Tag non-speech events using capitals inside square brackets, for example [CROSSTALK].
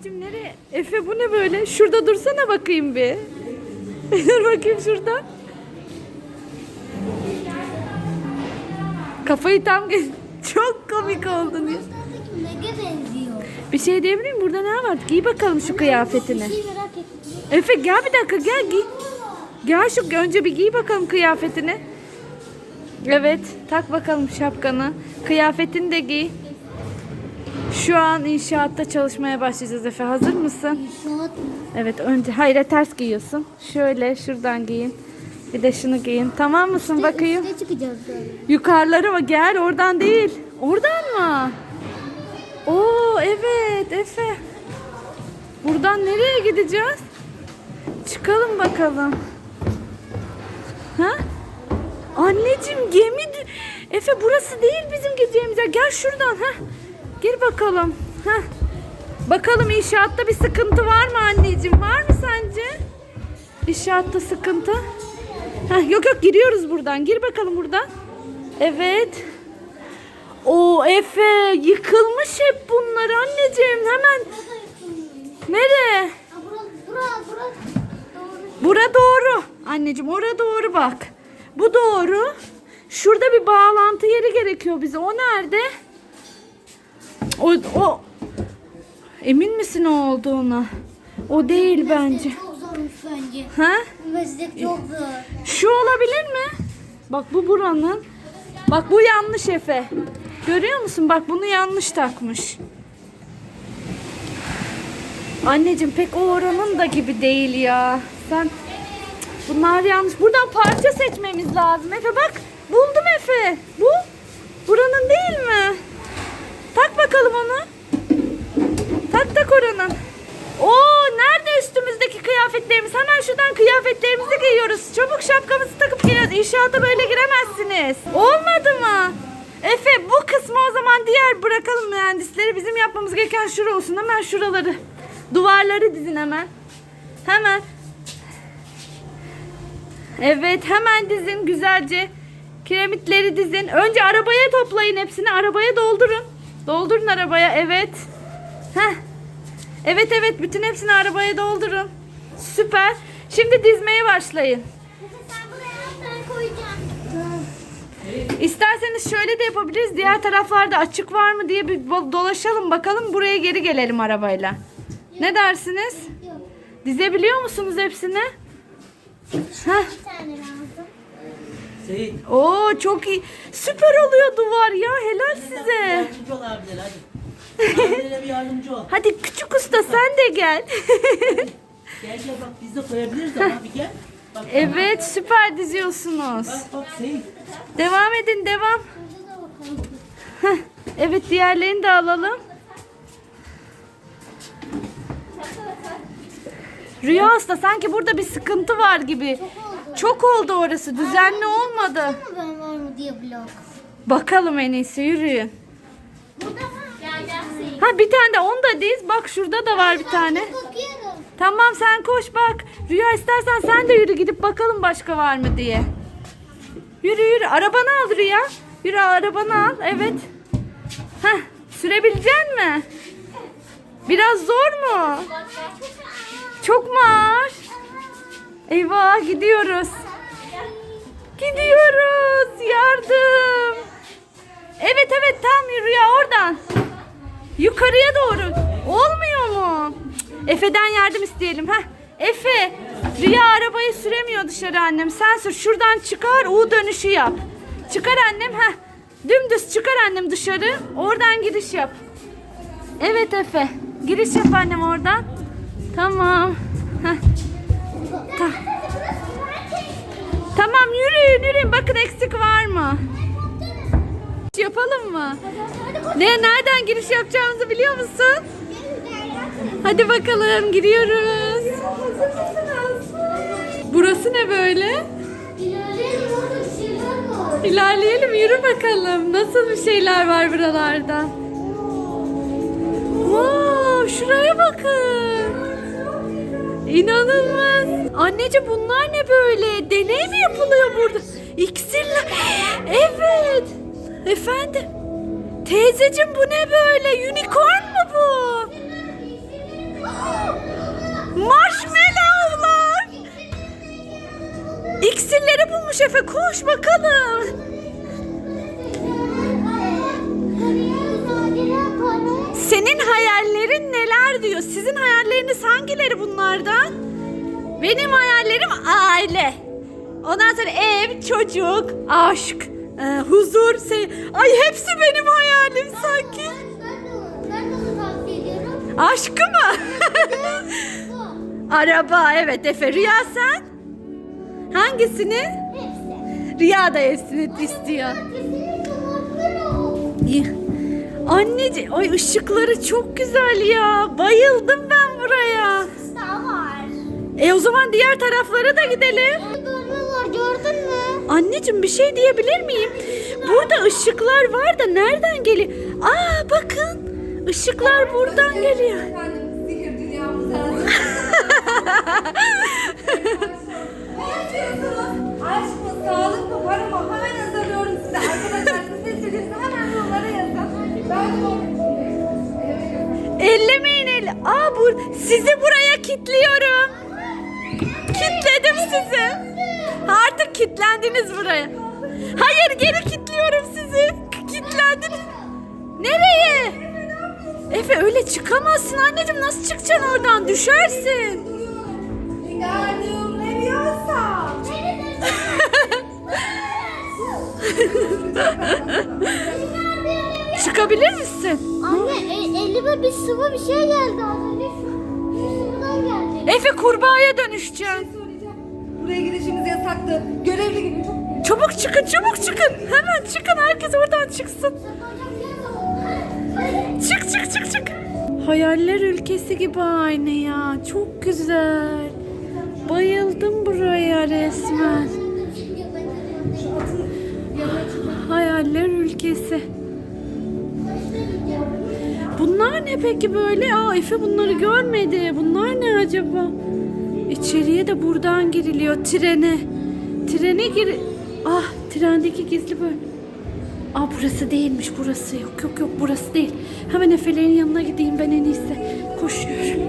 Anneciğim nereye? Efe bu ne böyle? Şurada dursana bakayım bir. [LAUGHS] Dur bakayım şurada. Kafayı tam [LAUGHS] çok komik oldun ya. Bir şey diyebilir miyim? Burada ne var? Giy bakalım şu kıyafetini. Efe gel bir dakika gel giy. Gel şu önce bir giy bakalım kıyafetini. Evet tak bakalım şapkanı. Kıyafetini de giy. Şu an inşaatta çalışmaya başlayacağız Efe. Hazır mısın? Saat Evet önce hayır ters giyiyorsun. Şöyle şuradan giyin. Bir de şunu giyin. Tamam mısın bakayım? Ne çıkacağız böyle? Yukarılara mı? Gel oradan değil. Oradan mı? Oo evet Efe. Buradan nereye gideceğiz? Çıkalım bakalım. Ha? Anneciğim gemi... Efe burası değil bizim gideceğimiz yer. Gel şuradan. ha. Gir bakalım. Ha. Bakalım inşaatta bir sıkıntı var mı anneciğim? Var mı sence? İnşaatta sıkıntı. Heh, yok yok giriyoruz buradan. Gir bakalım buradan. Evet. O Efe yıkılmış hep bunlar anneciğim. Hemen nereye? Aa, bura, bura. Bura doğru. Anneciğim oraya doğru bak. Bu doğru. Şurada bir bağlantı yeri gerekiyor bize. O nerede? O, o. Emin misin o olduğuna? O değil bence. Çok zormuş bence. Ha? Meslek çok zor. Şu olabilir mi? Bak bu buranın. Bak bu yanlış Efe. Görüyor musun? Bak bunu yanlış takmış. Anneciğim pek o oranın da gibi değil ya. Sen bunlar yanlış. Buradan parça seçmemiz lazım. Efe bak buldum Efe. Bu buranın değil bakalım onu. Tak tak oranın. Oo nerede üstümüzdeki kıyafetlerimiz? Hemen şuradan kıyafetlerimizi giyiyoruz. Çabuk şapkamızı takıp giyiyoruz. İnşaata böyle giremezsiniz. Olmadı mı? Efe bu kısmı o zaman diğer bırakalım mühendisleri. Bizim yapmamız gereken şura olsun. Hemen şuraları. Duvarları dizin hemen. Hemen. Evet hemen dizin güzelce. Kiremitleri dizin. Önce arabaya toplayın hepsini. Arabaya doldurun. Doldurun arabaya. Evet. Heh. Evet evet bütün hepsini arabaya doldurun. Süper. Şimdi dizmeye başlayın. İsterseniz şöyle de yapabiliriz. Diğer taraflarda açık var mı diye bir dolaşalım bakalım. Buraya geri gelelim arabayla. Ne dersiniz? Yok. Dizebiliyor musunuz hepsini? Heh. Bir tane lazım. Seyit. Oo çok iyi. Süper oluyor duvar ya. Helal size. Yardımcı ol abilere hadi. [LAUGHS] Abilere bir yardımcı ol. Hadi küçük usta sen de gel. [LAUGHS] Gel gel bak biz de koyabiliriz ama bir gel. Bak, evet süper diziyorsunuz. Bak bak. Devam edin devam. Heh, evet diğerlerini de alalım. Rüya Usta sanki burada bir sıkıntı var gibi. Çok oldu orası düzenli olmadı. Ama ben var mı diye blok. Bakalım en iyisi yürüyün. Burada Ha bir tane de onu da diz. Bak şurada da var bir tane. Tamam sen koş bak. Rüya istersen sen de yürü gidip bakalım başka var mı diye. Yürü yürü. Arabanı al Rüya. Yürü arabanı al. Evet. Heh, sürebilecek mi? Biraz zor mu? Gidiyoruz. Gidiyoruz. Yardım. Evet evet tam yürü ya oradan. Yukarıya doğru. Olmuyor mu? Efe'den yardım isteyelim. ha. Efe, Rüya arabayı süremiyor dışarı annem. Sen sür. Şuradan çıkar, U dönüşü yap. Çıkar annem. ha. Dümdüz çıkar annem dışarı. Oradan giriş yap. Evet Efe. Giriş yap annem oradan. Tamam. Heh. Ta- tamam yürüyün yürüyün. Bakın eksik var mı? Yapalım mı? Ne nereden giriş yapacağımızı biliyor musun? Hadi bakalım giriyoruz. Burası ne böyle? İlerleyelim yürü bakalım. Nasıl bir şeyler var buralarda? Wow, şuraya bakın. İnanılmaz. Anneciğim bunlar ne böyle? Deney mi yapılıyor burada? İksirler. Evet. Efendim. Teyzeciğim bu ne böyle? Unicorn mu bu? Marshmallowlar. İksirleri bulmuş Efe. Koş bakalım. Senin hayallerin neler diyor? Sizin hayal hayalleriniz hangileri bunlardan? Benim hayallerim aile. Ondan sonra ev, çocuk, aşk, e, huzur. Se Ay hepsi benim hayalim sanki. Ben de onu tavsiye ediyorum. Aşkı mı? [LAUGHS] Araba evet Efe. Rüya sen? Hangisini? Hepsi. Rüya da hepsini istiyor. Kesinlikle. İyi. Anneciğim, ay ışıkları çok güzel ya. Bayıldım ben buraya. Daha var. E o zaman diğer taraflara da gidelim. Görme var gördün mü? Anneciğim bir şey diyebilir miyim? Burada ışıklar var da nereden geliyor? Aa bakın. Işıklar buradan geliyor. Efendim sihir dünyamıza [LAUGHS] hazır. ne yapıyorsunuz? Sizi buraya kilitliyorum. Kilitledim sizi. Artık kilitlendiniz buraya. Hayır geri kilitliyorum sizi. Kilitlendiniz. Nereye? Efe öyle çıkamazsın anneciğim nasıl çıkacaksın oradan düşersin. Çıkabilir misin? Anne e, elime bir sıvı bir şey geldi az önce. Şu, şu sıvıdan geldi. Efe kurbağaya dönüşeceksin. Söyleyeceğim. Buraya girişimiz yasaktı. Görevli gibi çok Çabuk çıkın çabuk çıkın. Hemen çıkın herkes oradan çıksın. Çık çık çık çık. Hayaller ülkesi gibi aynı ya. Çok güzel. Bayıldım buraya resmen. Hayaller ülkesi. Bunlar ne peki böyle? Aa Efe bunları görmedi. Bunlar ne acaba? İçeriye de buradan giriliyor trene. Trene gir... Ah trendeki gizli bölüm. Aa burası değilmiş burası. Yok yok yok burası değil. Hemen Efe'lerin yanına gideyim ben en iyisi. Koşuyorum.